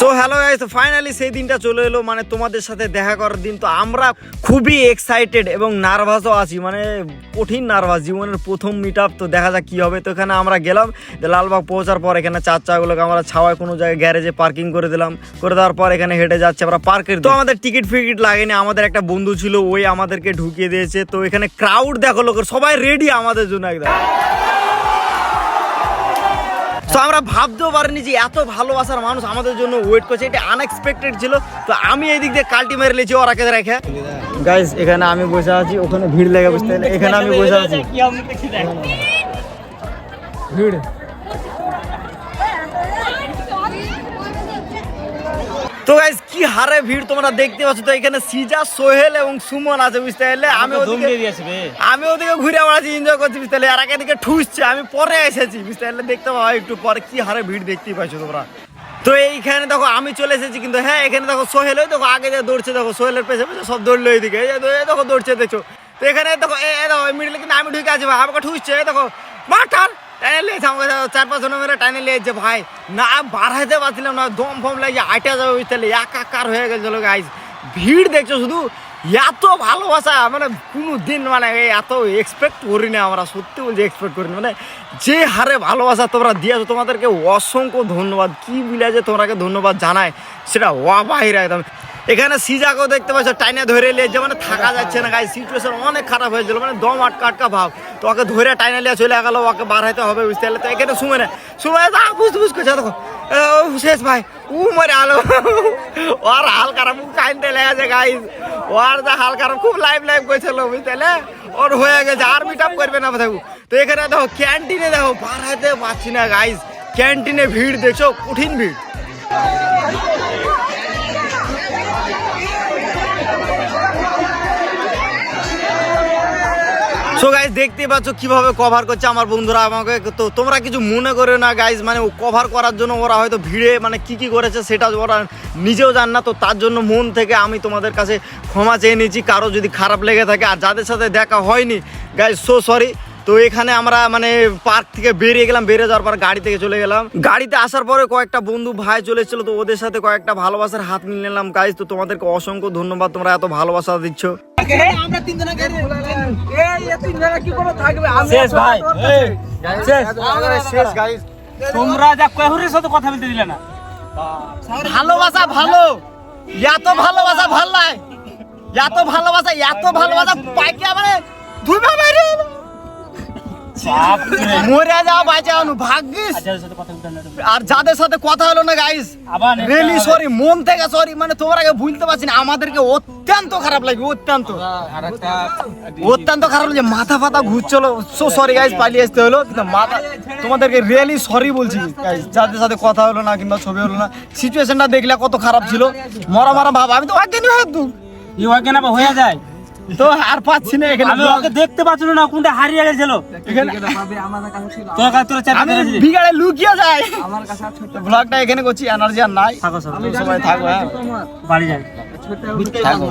So hello guys finally সেই দিনটা চলে এলো। মানে তোমাদের সাথে দেখা করার দিন। তো আমরা খুবই এক্সাইটেড এবং নার্ভাসও আছি। মানে কঠিন নার্ভাস জীবনের প্রথম মিট তো দেখা যাক কী হবে। তো এখানে আমরা গেলাম। লালবাগ পৌঁছার পর এখানে চার চাকাগুলোকে আমরা ছাওয়ায় কোনো জায়গায় গ্যারেজে পার্কিং করে দিলাম। করে দেওয়ার পর এখানে হেঁটে যাচ্ছে আমরা পার্কের তো আমাদের টিকিট ফিকিট লাগেনি। আমাদের একটা বন্ধু ছিল, ওই আমাদেরকে ঢুকিয়ে দিয়েছে। তো এখানে ক্রাউড দেখো লোকের, সবাই রেডি আমাদের জন্য একদম। তো আমরা ভাবতেও পারিনি যে এত ভালোবাসার মানুষ আমাদের জন্য ওয়েট করছে। এটা আনএক্সপেক্টেড ছিল। তো আমি এই দিক দিয়ে কাল্টি মেরে লিছি ওরা কে রেখে। গাইজ এখানে আমি বসে আছি ওখানে ভিড় লেগে বসতে। এখানে আমি বসে আছি। ভিড়। তো গাইজ কি হারে ভিড় তোমরা দেখতে পাচ্ছ? তো এখানে সিজা সোহেল এবং সুমন আছে বুঝতে পারলে? আমি ওদিকে আমি ওদিকে ঘুরে বেড়াচ্ছি এনজয় করছি বুঝতে পারলে? আর একে দিকে ঠুসছে আমি পরে এসেছি বুঝতে পারলে? দেখতে পাবো একটু পরে কি হারে ভিড় দেখতেই পাচ্ছ তোমরা? তো এইখানে দেখো আমি চলে এসেছি কিন্তু হ্যাঁ এখানে দেখো সোহেল ওই দেখো আগে যে দৌড়ছে দেখো সোহেলের পেছনে পেছনে সব দৌড়লো এইদিকে। এই দেখো দৌড়ছে দেখছ? তো এখানে দেখো এ দেখো মিডিলে কিন্তু আমি ঢুকে আছি আমাকে ঠুসছে দেখো। মাঠার চার পাঁচ জন মেরে টাইনে লিয়েছে ভাই, না বার বাড়াইতে পারছিলাম না, দম ফম লাগে আইটা যাবে বুঝতে একাকার হয়ে গেছে গেছিল গাইজ ভিড় দেখছ শুধু? এত ভালোবাসা মানে কোনো দিন মানে এত এক্সপেক্ট করি না আমরা, সত্যি বলছি এক্সপেক্ট করি মানে যে হারে ভালোবাসা তোমরা দিয়েছ, তোমাদেরকে অসংখ্য ধন্যবাদ। কি বিলে যে তোমাকে ধন্যবাদ জানায়, সেটা ওয়া বাহিরে একদম। এখানে সিজাকেও দেখতে পাচ্ছ, টাইনে ধরে নিয়ে মানে থাকা যাচ্ছে না গাই সিচুয়েশন অনেক খারাপ হয়েছিল মানে দম আটকা আটকা ভাব। তো ওকে ধরে টাইনে নিয়ে চলে গেল, ওকে বাড়াইতে হবে বুঝতে পারলে। তো এখানে সুমে না বুঝতে বুঝ করছে, দেখো। শেষ ভাই, ও মরে আলো। ওর হাল খারাপ কাইনতে লেগেছে গাইজ ওর যা হাল খারাপ খুব লাইভ লাইভ করেছিল, বুঝতে পারলে? ওর হয়ে গেছে, আর মিট আপ করবে না, দেখো। তো এখানে দেখো ক্যান্টিনে দেখো বাড়াইতে পারছি না গাইজ ক্যান্টিনে ভিড়, দেখছ? কঠিন ভিড়। সো গাইজ দেখতেই পাচ্ছ কীভাবে কভার করছে আমার বন্ধুরা আমাকে। তো তোমরা কিছু মনে করে না গাইজ মানে কভার করার জন্য ওরা হয়তো ভিড়ে মানে কি কি করেছে সেটা ওরা নিজেও জান না। তো তার জন্য মন থেকে আমি তোমাদের কাছে ক্ষমা চেয়ে নিয়েছি কারও যদি খারাপ লেগে থাকে, আর যাদের সাথে দেখা হয়নি গাইজ সো সরি তো এখানে আমরা মানে পার্ক থেকে বেরিয়ে গেলাম, বেরিয়ে যাওয়ার পর গাড়ি থেকে চলে গেলাম। গাড়িতে আসার পরে কয়েকটা বন্ধু ভাই চলে এসেছিল, তো ওদের সাথে কয়েকটা ভালোবাসার হাত মিলে নিলাম গাইজ তো তোমাদেরকে অসংখ্য ধন্যবাদ, তোমরা এত ভালোবাসা দিচ্ছ। আমরা তিনজনে গেলে এই এ তিনজনে কি করে থাকবে। আমি শেষ ভাই। শেষ। শেষ গাইজ তোমরা যা কহুরের সাথে কথা বলতে দিলে না। ভালোবাসা ভালো। এত ভালোবাসা ভালো নাই। এত ভালোবাসা এত ভালোবাসা পাইকে মানে দুই ভাবে মরে যাও বাঁচানো ভাগ্যিস। যাদের সাথে কথা বলতে না আর যাদের সাথে কথা হলো না গাইস রিয়েলি সরি মন থেকে সরি মানে তোমরাকে ভুলতে পারছি না আমাদেরকে অত্যন্ত খারাপ লাগে অত্যন্ত। অত্যন্ত খারাপ লাগে মাথা ফাতা ঘুরছিল সো সরি গাইস পালিয়ে আসতে হলো কিন্তু মাথা তোমাদেরকে রিয়েলি সরি বলছি গাইস যাদের সাথে কথা হলো না কিংবা ছবি হলো না সিচুয়েশনটা দেখলে কত খারাপ ছিল মরা মরা ভাব আমি তো অজ্ঞান আবার হয়ে যায়। তো আর পাচ্ছি না এখানে। আমি ওকে দেখতে পাচ্ছিল না কোনটা হারিয়ে গেছিল। পাবে আমাদের কাছে ছিল। তোর কাছে তোর চার আমি বিগাড়ে লুকিয়ে যাই। আমার কাছে ছোট ব্লগটা এখানে করছি এনার্জি আর নাই। থাকো সবাই। থাকো হ্যাঁ। বাড়ি যাই। ছোট থাকো